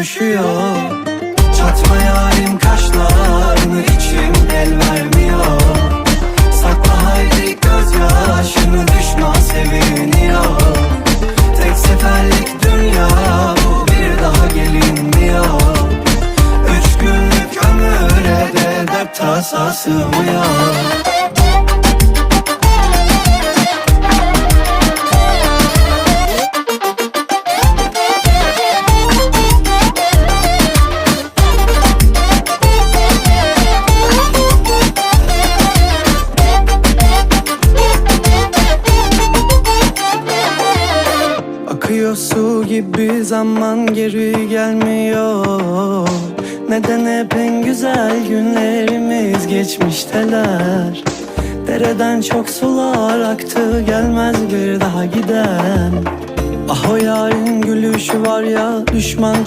üşüyor Çatma yarim kaşlarını içim el vermiyor. Sakla haydi gözyaşını düşman seviniyor. Tek seferlik dünya bu bir daha gelinmiyor. Üç günlük ömüre de dert tasa sığmıyor Akıyor su gibi zaman geri gelmiyor. Neden hep en güzel günlerimiz geçmişteler? Dereden çok sular aktı gelmez bir daha giden. Ah o yarın gülüşü var ya düşman